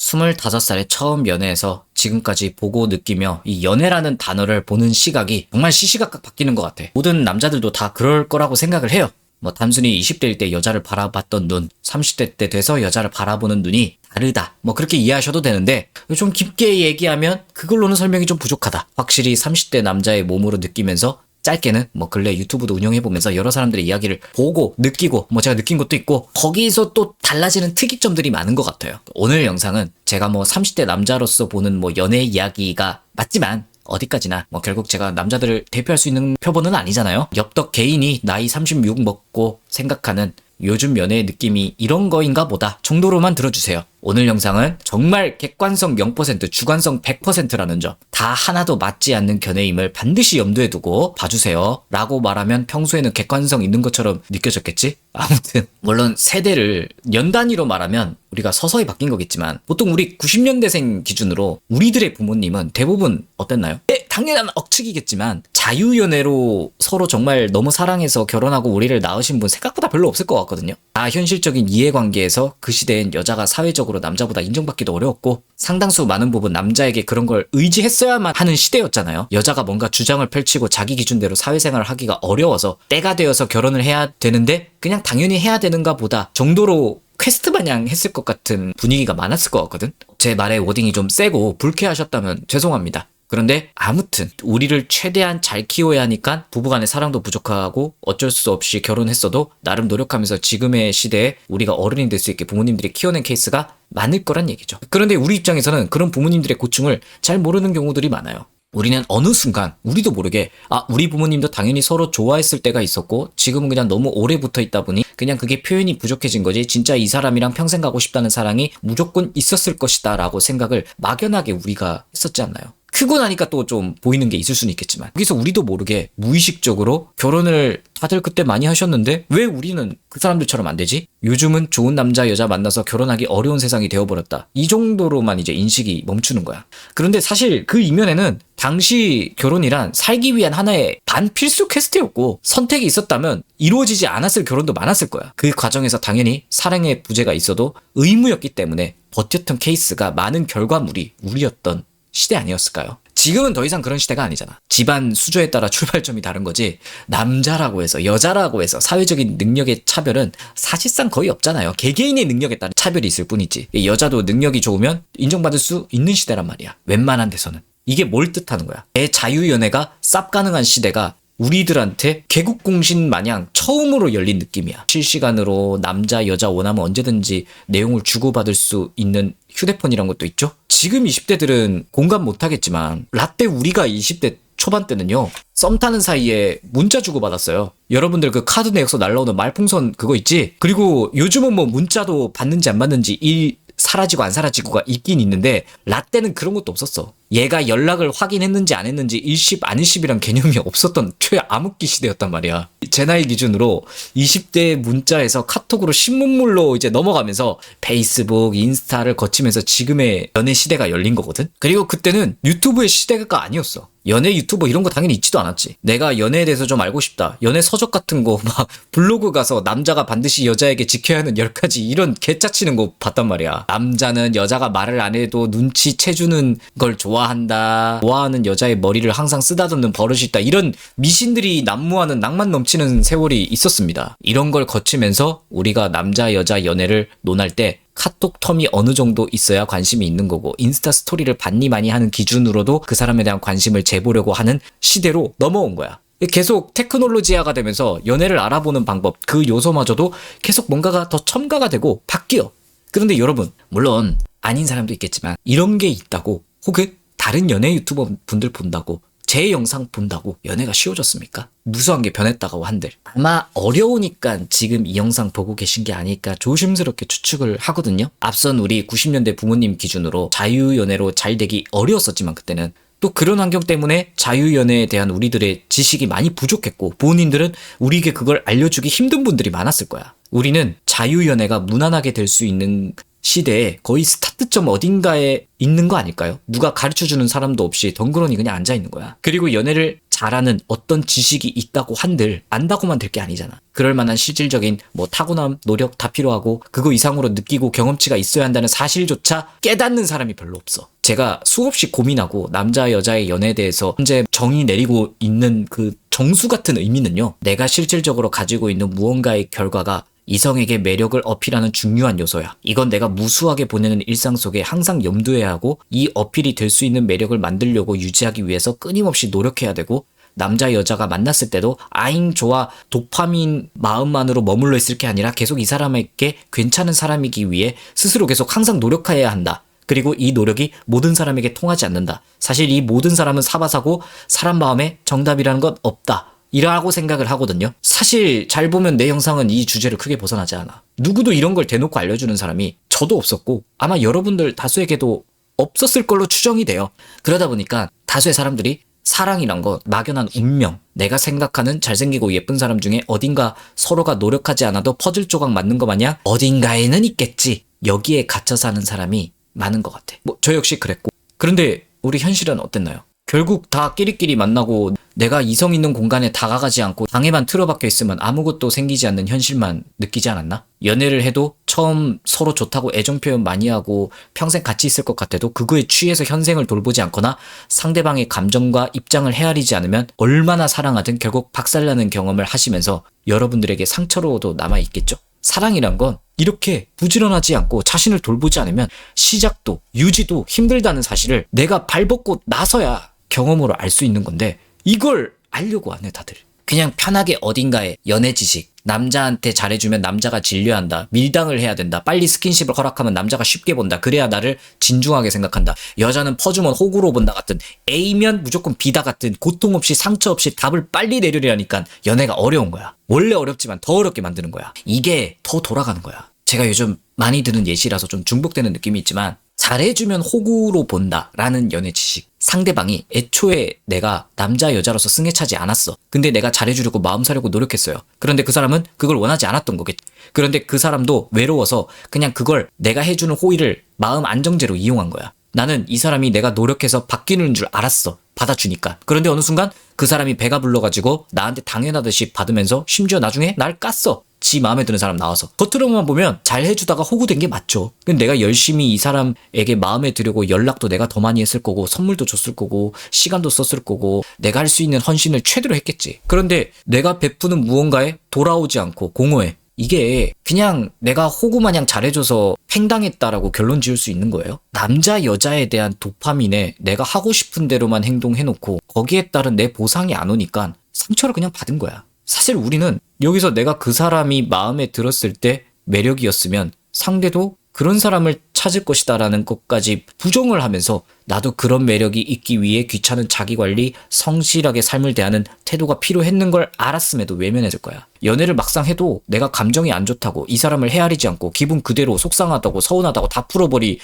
25살에 처음 연애해서 지금까지 보고 느끼며 이 연애라는 단어를 보는 시각이 정말 시시각각 바뀌는 것 같아. 모든 남자들도 다 그럴 거라고 생각을 해요. 뭐 단순히 20대일 때 여자를 바라봤던 눈, 30대 때 돼서 여자를 바라보는 눈이 다르다. 뭐 그렇게 이해하셔도 되는데 좀 깊게 얘기하면 그걸로는 설명이 좀 부족하다. 확실히 30대 남자의 몸으로 느끼면서 짧게는 뭐 근래 유튜브도 운영해보면서 여러 사람들의 이야기를 보고 느끼고 뭐 제가 느낀 것도 있고 거기서 또 달라지는 특이점들이 많은 것 같아요. 오늘 영상은 제가 뭐 30대 남자로서 보는 뭐 연애 이야기가 맞지만 어디까지나 뭐 결국 제가 남자들을 대표할 수 있는 표본은 아니잖아요. 엽떡 개인이 나이 36 먹고 생각하는 요즘 연애의 느낌이 이런 거인가 보다 정도로만 들어주세요. 오늘 영상은 정말 객관성 0%, 주관성 100%라는 점, 다 하나도 맞지 않는 견해임을 반드시 염두에 두고 봐주세요. 라고 말하면 평소에는 객관성 있는 것처럼 느껴졌겠지? 아무튼, 물론 세대를 연 단위로 말하면 우리가 서서히 바뀐 거겠지만, 보통 우리 90년대생 기준으로 우리들의 부모님은 대부분 어땠나요? 에, 당연한 억측이겠지만, 자유연애로 서로 정말 너무 사랑해서 결혼하고 우리를 낳으신 분 생각보다 별로 없을 것 같거든요. 다 현실적인 이해관계에서 그 시대엔 여자가 사회적으로 남자보다 인정받기도 어려웠고 상당수 많은 부분 남자에게 그런 걸 의지했어야만 하는 시대였잖아요. 여자가 뭔가 주장을 펼치고 자기 기준대로 사회생활을 하기가 어려워서 때가 되어서 결혼을 해야 되는데 그냥 당연히 해야 되는가 보다 정도로 퀘스트 마냥 했을 것 같은 분위기가 많았을 것 같거든. 제 말의 워딩이 좀 세고 불쾌하셨다면 죄송합니다. 그런데 아무튼 우리를 최대한 잘 키워야 하니까 부부간의 사랑도 부족하고 어쩔 수 없이 결혼했어도 나름 노력하면서 지금의 시대에 우리가 어른이 될 수 있게 부모님들이 키워낸 케이스가 많을 거란 얘기죠. 그런데 우리 입장에서는 그런 부모님들의 고충을 잘 모르는 경우들이 많아요. 우리는 어느 순간 우리도 모르게 아 우리 부모님도 당연히 서로 좋아했을 때가 있었고 지금은 그냥 너무 오래 붙어 있다 보니 그냥 그게 표현이 부족해진 거지 진짜 이 사람이랑 평생 가고 싶다는 사랑이 무조건 있었을 것이다 라고 생각을 막연하게 우리가 했었지 않나요? 크고 나니까 또 좀 보이는 게 있을 수는 있겠지만 여기서 우리도 모르게 무의식적으로 결혼을 다들 그때 많이 하셨는데 왜 우리는 그 사람들처럼 안 되지? 요즘은 좋은 남자 여자 만나서 결혼하기 어려운 세상이 되어버렸다. 이 정도로만 이제 인식이 멈추는 거야. 그런데 사실 그 이면에는 당시 결혼이란 살기 위한 하나의 반필수 퀘스트였고 선택이 있었다면 이루어지지 않았을 결혼도 많았을 거야. 그 과정에서 당연히 사랑의 부재가 있어도 의무였기 때문에 버텼던 케이스가 많은 결과물이 우리였던 시대 아니었을까요? 지금은 더 이상 그런 시대가 아니잖아. 집안 수조에 따라 출발점이 다른 거지. 남자라고 해서 여자라고 해서 사회적인 능력의 차별은 사실상 거의 없잖아요. 개개인의 능력에 따른 차별이 있을 뿐이지. 여자도 능력이 좋으면 인정받을 수 있는 시대란 말이야. 웬만한 데서는. 이게 뭘 뜻하는 거야? 애 자유연애가 쌉 가능한 시대가 우리들한테 개국 공신 마냥 처음으로 열린 느낌이야. 실시간으로 남자, 여자 원하면 언제든지 내용을 주고받을 수 있는 휴대폰이란 것도 있죠? 지금 20대들은 공감 못하겠지만, 라떼 우리가 20대 초반 때는요, 썸 타는 사이에 문자 주고받았어요. 여러분들 그 카드 내역서 날라오는 말풍선 그거 있지? 그리고 요즘은 뭐 문자도 받는지 안 받는지 일 사라지고 안 사라지고가 있긴 있는데, 라떼는 그런 것도 없었어. 얘가 연락을 확인했는지 안 했는지 일십 안 일십이란 개념이 없었던 최암흑기 시대였단 말이야. 제 나이 기준으로 20대 문자에서 카톡으로 신문물로 이제 넘어가면서 페이스북, 인스타를 거치면서 지금의 연애 시대가 열린 거거든. 그리고 그때는 유튜브의 시대가 아니었어. 연애 유튜버 이런 거 당연히 있지도 않았지. 내가 연애에 대해서 좀 알고 싶다. 연애 서적 같은 거 막 블로그 가서 남자가 반드시 여자에게 지켜야 하는 10가지 이런 개짜치는 거 봤단 말이야. 남자는 여자가 말을 안 해도 눈치 채주는 걸 좋아한다. 좋아하는 여자의 머리를 항상 쓰다듬는 버릇이 있다. 이런 미신들이 난무하는 낭만 넘치는 세월이 있었습니다. 이런 걸 거치면서 우리가 남자 여자 연애를 논할 때 카톡 텀이 어느 정도 있어야 관심이 있는 거고 인스타 스토리를 반니 많이 하는 기준으로도 그 사람에 대한 관심을 재보려고 하는 시대로 넘어온 거야. 계속 테크놀로지화가 되면서 연애를 알아보는 방법, 그 요소마저도 계속 뭔가가 더 첨가가 되고 바뀌어. 그런데 여러분, 물론 아닌 사람도 있겠지만 이런 게 있다고 혹은 다른 연애 유튜버 분들 본다고 제 영상 본다고 연애가 쉬워졌습니까? 무수한 게 변했다고 한들 아마 어려우니까 지금 이 영상 보고 계신 게 아닐까 조심스럽게 추측을 하거든요. 앞선 우리 90년대 부모님 기준으로 자유연애로 잘 되기 어려웠었지만 그때는 또 그런 환경 때문에 자유연애에 대한 우리들의 지식이 많이 부족했고 부모님들은 우리에게 그걸 알려주기 힘든 분들이 많았을 거야. 우리는 자유연애가 무난하게 될 수 있는 시대에 거의 스타트점 어딘가에 있는 거 아닐까요? 누가 가르쳐 주는 사람도 없이 덩그러니 그냥 앉아 있는 거야. 그리고 연애를 잘하는 어떤 지식이 있다고 한들 안다고만 될 게 아니잖아. 그럴 만한 실질적인 뭐 타고남, 노력 다 필요하고 그거 이상으로 느끼고 경험치가 있어야 한다는 사실조차 깨닫는 사람이 별로 없어. 제가 수없이 고민하고 남자 여자의 연애에 대해서 현재 정의 내리고 있는 그 정수 같은 의미는요. 내가 실질적으로 가지고 있는 무언가의 결과가 이성에게 매력을 어필하는 중요한 요소야. 이건 내가 무수하게 보내는 일상 속에 항상 염두해야 하고 이 어필이 될 수 있는 매력을 만들려고 유지하기 위해서 끊임없이 노력해야 되고 남자 여자가 만났을 때도 아잉 좋아 도파민 마음만으로 머물러 있을 게 아니라 계속 이 사람에게 괜찮은 사람이기 위해 스스로 계속 항상 노력해야 한다. 그리고 이 노력이 모든 사람에게 통하지 않는다. 사실 이 모든 사람은 사바사고 사람 마음에 정답이라는 건 없다. 이라고 생각을 하거든요. 사실 잘 보면 내 영상은 이 주제를 크게 벗어나지 않아. 누구도 이런 걸 대놓고 알려주는 사람이 저도 없었고 아마 여러분들 다수에게도 없었을 걸로 추정이 돼요. 그러다 보니까 다수의 사람들이 사랑이란 거 막연한 운명, 내가 생각하는 잘생기고 예쁜 사람 중에 어딘가 서로가 노력하지 않아도 퍼즐 조각 맞는 거 마냥 어딘가에는 있겠지. 여기에 갇혀 사는 사람이 많은 것 같아. 뭐 저 역시 그랬고. 그런데 우리 현실은 어땠나요? 결국 다 끼리끼리 만나고 내가 이성 있는 공간에 다가가지 않고 방에만 틀어박혀 있으면 아무것도 생기지 않는 현실만 느끼지 않았나? 연애를 해도 처음 서로 좋다고 애정 표현 많이 하고 평생 같이 있을 것 같아도 그거에 취해서 현생을 돌보지 않거나 상대방의 감정과 입장을 헤아리지 않으면 얼마나 사랑하든 결국 박살나는 경험을 하시면서 여러분들에게 상처로도 남아 있겠죠? 사랑이란 건 이렇게 부지런하지 않고 자신을 돌보지 않으면 시작도 유지도 힘들다는 사실을 내가 발벗고 나서야 경험으로 알 수 있는 건데 이걸 알려고 안 해 다들. 그냥 편하게 어딘가에 연애 지식 남자한테 잘해주면 남자가 진료한다 밀당을 해야 된다 빨리 스킨십을 허락하면 남자가 쉽게 본다 그래야 나를 진중하게 생각한다. 여자는 퍼주면 호구로 본다 같은 A면 무조건 B다 같은 고통 없이 상처 없이 답을 빨리 내려려니까 연애가 어려운 거야. 원래 어렵지만 더 어렵게 만드는 거야. 이게 더 돌아가는 거야. 제가 요즘 많이 드는 예시라서 좀 중복되는 느낌이 있지만 잘해주면 호구로 본다라는 연애 지식. 상대방이 애초에 내가 남자 여자로서 승에 차지 않았어. 근데 내가 잘해주려고 마음 사려고 노력했어요. 그런데 그 사람은 그걸 원하지 않았던 거겠지. 그런데 그 사람도 외로워서 그냥 그걸 내가 해주는 호의를 마음 안정제로 이용한 거야. 나는 이 사람이 내가 노력해서 바뀌는 줄 알았어. 받아주니까. 그런데 어느 순간 그 사람이 배가 불러가지고 나한테 당연하듯이 받으면서 심지어 나중에 날 깠어. 지 마음에 드는 사람 나와서 겉으로만 보면 잘 해주다가 호구된 게 맞죠. 근데 내가 열심히 이 사람에게 마음에 들려고 연락도 내가 더 많이 했을 거고 선물도 줬을 거고 시간도 썼을 거고 내가 할 수 있는 헌신을 최대로 했겠지. 그런데 내가 베푸는 무언가에 돌아오지 않고 공허해. 이게 그냥 내가 호구 마냥 잘해줘서 횡당했다라고 결론 지을 수 있는 거예요? 남자 여자에 대한 도파민에 내가 하고 싶은 대로만 행동해놓고 거기에 따른 내 보상이 안 오니까 상처를 그냥 받은 거야. 사실 우리는 여기서 내가 그 사람이 마음에 들었을 때 매력이었으면 상대도 그런 사람을 찾을 것이다라는 것까지 부정을 하면서 나도 그런 매력이 있기 위해 귀찮은 자기 관리, 성실하게 삶을 대하는 태도가 필요했는 걸 알았음에도 외면했을 거야. 연애를 막상 해도 내가 감정이 안 좋다고 이 사람을 헤아리지 않고 기분 그대로 속상하다고 서운하다고 다 풀어버리는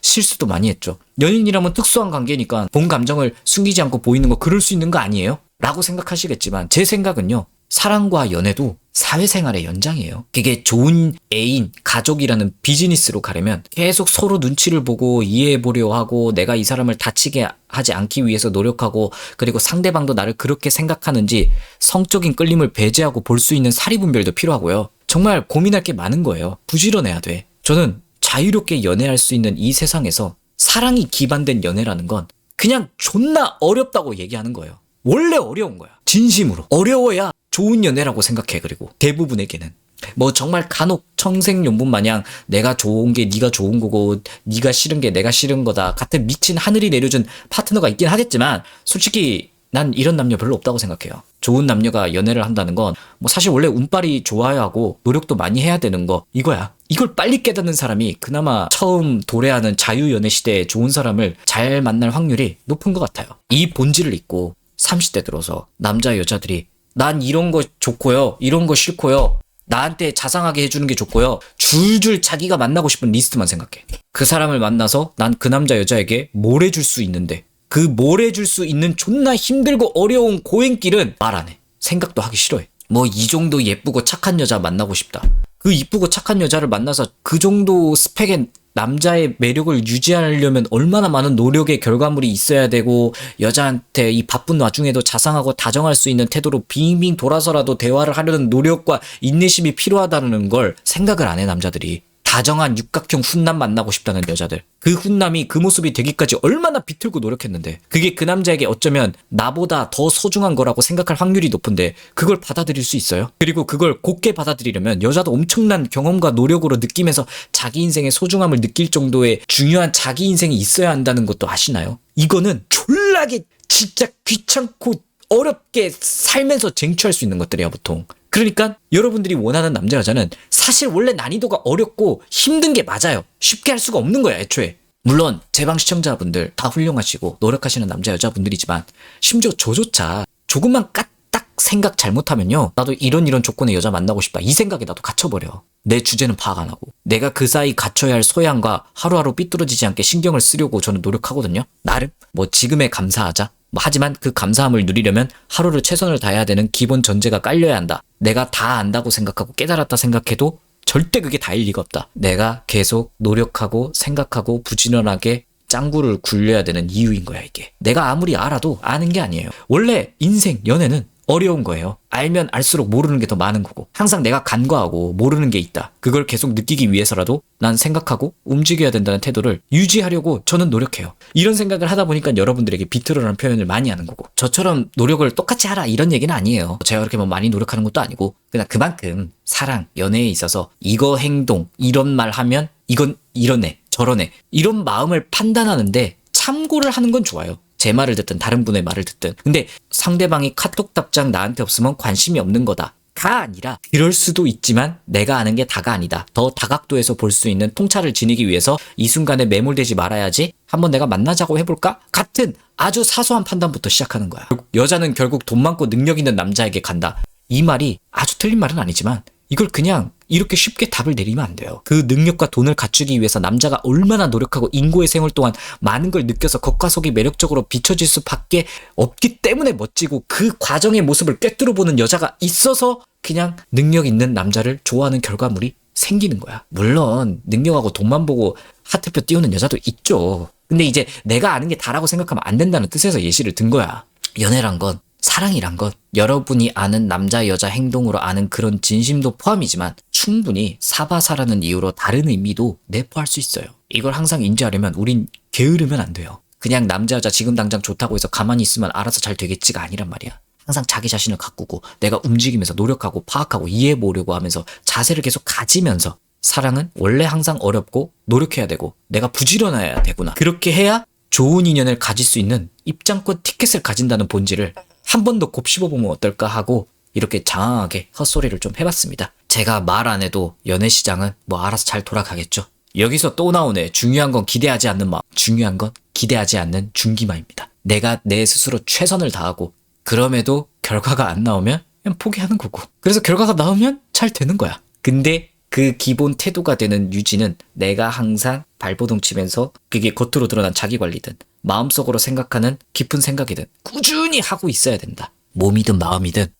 실수도 많이 했죠. 연인이라면 특수한 관계니까 본 감정을 숨기지 않고 보이는 거 그럴 수 있는 거 아니에요? 라고 생각하시겠지만 제 생각은요. 사랑과 연애도 사회생활의 연장이에요. 그게 좋은 애인, 가족이라는 비즈니스로 가려면 계속 서로 눈치를 보고 이해해 보려 하고 내가 이 사람을 다치게 하지 않기 위해서 노력하고 그리고 상대방도 나를 그렇게 생각하는지 성적인 끌림을 배제하고 볼 수 있는 사리분별도 필요하고요. 정말 고민할 게 많은 거예요. 부지런해야 돼. 저는 자유롭게 연애할 수 있는 이 세상에서 사랑이 기반된 연애라는 건 그냥 존나 어렵다고 얘기하는 거예요. 원래 어려운 거야. 진심으로. 어려워야 좋은 연애라고 생각해 그리고 대부분에게는 뭐 정말 간혹 청생연분 마냥 내가 좋은 게 네가 좋은 거고 네가 싫은 게 내가 싫은 거다 같은 미친 하늘이 내려준 파트너가 있긴 하겠지만 솔직히 난 이런 남녀 별로 없다고 생각해요. 좋은 남녀가 연애를 한다는 건 뭐 사실 원래 운빨이 좋아야 하고 노력도 많이 해야 되는 거 이거야. 이걸 빨리 깨닫는 사람이 그나마 처음 도래하는 자유연애 시대에 좋은 사람을 잘 만날 확률이 높은 것 같아요. 이 본질을 잊고 30대 들어서 남자 여자들이 난 이런 거 좋고요. 이런 거 싫고요. 나한테 자상하게 해주는 게 좋고요. 줄줄 자기가 만나고 싶은 리스트만 생각해. 그 사람을 만나서 난 그 남자 여자에게 뭘 해줄 수 있는데 그 뭘 해줄 수 있는 존나 힘들고 어려운 고행길은 말 안 해. 생각도 하기 싫어해. 뭐 이 정도 예쁘고 착한 여자 만나고 싶다. 그 이쁘고 착한 여자를 만나서 그 정도 스펙의 남자의 매력을 유지하려면 얼마나 많은 노력의 결과물이 있어야 되고 여자한테 이 바쁜 와중에도 자상하고 다정할 수 있는 태도로 빙빙 돌아서라도 대화를 하려는 노력과 인내심이 필요하다는 걸 생각을 안 해 남자들이 다정한 육각형 훈남 만나고 싶다는 여자들 그 훈남이 그 모습이 되기까지 얼마나 비틀고 노력했는데 그게 그 남자에게 어쩌면 나보다 더 소중한 거라고 생각할 확률이 높은데 그걸 받아들일 수 있어요? 그리고 그걸 곱게 받아들이려면 여자도 엄청난 경험과 노력으로 느끼면서 자기 인생의 소중함을 느낄 정도의 중요한 자기 인생이 있어야 한다는 것도 아시나요? 이거는 졸라게 진짜 귀찮고 어렵게 살면서 쟁취할 수 있는 것들이야 보통. 그러니까 여러분들이 원하는 남자 여자는 사실 원래 난이도가 어렵고 힘든 게 맞아요. 쉽게 할 수가 없는 거야 애초에. 물론 제방 시청자분들 다 훌륭하시고 노력하시는 남자 여자분들이지만 심지어 저조차 조금만 까딱 생각 잘못하면요. 나도 이런 이런 조건의 여자 만나고 싶다. 이 생각에 나도 갇혀버려. 내 주제는 파악 안 하고. 내가 그 사이 갖춰야 할 소양과 하루하루 삐뚤어지지 않게 신경을 쓰려고 저는 노력하거든요. 나름 뭐 지금에 감사하자. 뭐 하지만 그 감사함을 누리려면 하루를 최선을 다해야 되는 기본 전제가 깔려야 한다. 내가 다 안다고 생각하고 깨달았다 생각해도 절대 그게 다일 리가 없다. 내가 계속 노력하고 생각하고 부지런하게 짱구를 굴려야 되는 이유인 거야, 이게. 내가 아무리 알아도 아는 게 아니에요. 원래 인생, 연애는 어려운 거예요. 알면 알수록 모르는 게 더 많은 거고. 항상 내가 간과하고 모르는 게 있다. 그걸 계속 느끼기 위해서라도 난 생각하고 움직여야 된다는 태도를 유지하려고 저는 노력해요. 이런 생각을 하다 보니까 여러분들에게 비틀어라는 표현을 많이 하는 거고. 저처럼 노력을 똑같이 하라 이런 얘기는 아니에요. 제가 그렇게 뭐 많이 노력하는 것도 아니고. 그냥 그만큼 사랑, 연애에 있어서 이거 행동, 이런 말 하면 이건 이러네, 저러네. 이런 마음을 판단하는데 참고를 하는 건 좋아요. 제 말을 듣든 다른 분의 말을 듣든. 근데 상대방이 카톡 답장 나한테 없으면 관심이 없는 거다. 가 아니라 그럴 수도 있지만 내가 아는 게 다가 아니다. 더 다각도에서 볼 수 있는 통찰을 지니기 위해서 이 순간에 매몰되지 말아야지. 한번 내가 만나자고 해볼까? 같은 아주 사소한 판단부터 시작하는 거야. 여자는 결국 돈 많고 능력 있는 남자에게 간다. 이 말이 아주 틀린 말은 아니지만 이걸 그냥 이렇게 쉽게 답을 내리면 안 돼요. 그 능력과 돈을 갖추기 위해서 남자가 얼마나 노력하고 인고의 생활 동안 많은 걸 느껴서 겉과 속이 매력적으로 비춰질 수밖에 없기 때문에 멋지고 그 과정의 모습을 꿰뚫어 보는 여자가 있어서 그냥 능력 있는 남자를 좋아하는 결과물이 생기는 거야. 물론 능력하고 돈만 보고 하트표 띄우는 여자도 있죠. 근데 이제 내가 아는 게 다라고 생각하면 안 된다는 뜻에서 예시를 든 거야. 연애란 건 사랑이란 건 여러분이 아는 남자 여자 행동으로 아는 그런 진심도 포함이지만 충분히 사바사라는 이유로 다른 의미도 내포할 수 있어요. 이걸 항상 인지하려면 우린 게으르면 안 돼요. 그냥 남자 여자 지금 당장 좋다고 해서 가만히 있으면 알아서 잘 되겠지가 아니란 말이야. 항상 자기 자신을 가꾸고 내가 움직이면서 노력하고 파악하고 이해해 보려고 하면서 자세를 계속 가지면서 사랑은 원래 항상 어렵고 노력해야 되고 내가 부지런해야 되구나. 그렇게 해야 좋은 인연을 가질 수 있는 입장권 티켓을 가진다는 본질을 한 번 더 곱씹어보면 어떨까 하고 이렇게 장황하게 헛소리를 좀 해봤습니다. 제가 말 안 해도 연애 시장은 뭐 알아서 잘 돌아가겠죠. 여기서 또 나오네. 중요한 건 기대하지 않는 마음. 중요한 건 기대하지 않는 준기마입니다. 내가 내 스스로 최선을 다하고 그럼에도 결과가 안 나오면 그냥 포기하는 거고. 그래서 결과가 나오면 잘 되는 거야. 근데 그 기본 태도가 되는 유지는 내가 항상 발버둥 치면서 그게 겉으로 드러난 자기 관리든 마음속으로 생각하는 깊은 생각이든 꾸준히 하고 있어야 된다. 몸이든 마음이든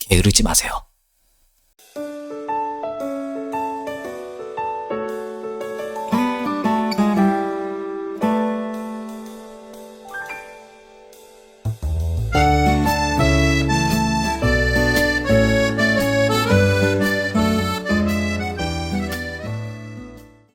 게으르지 마세요.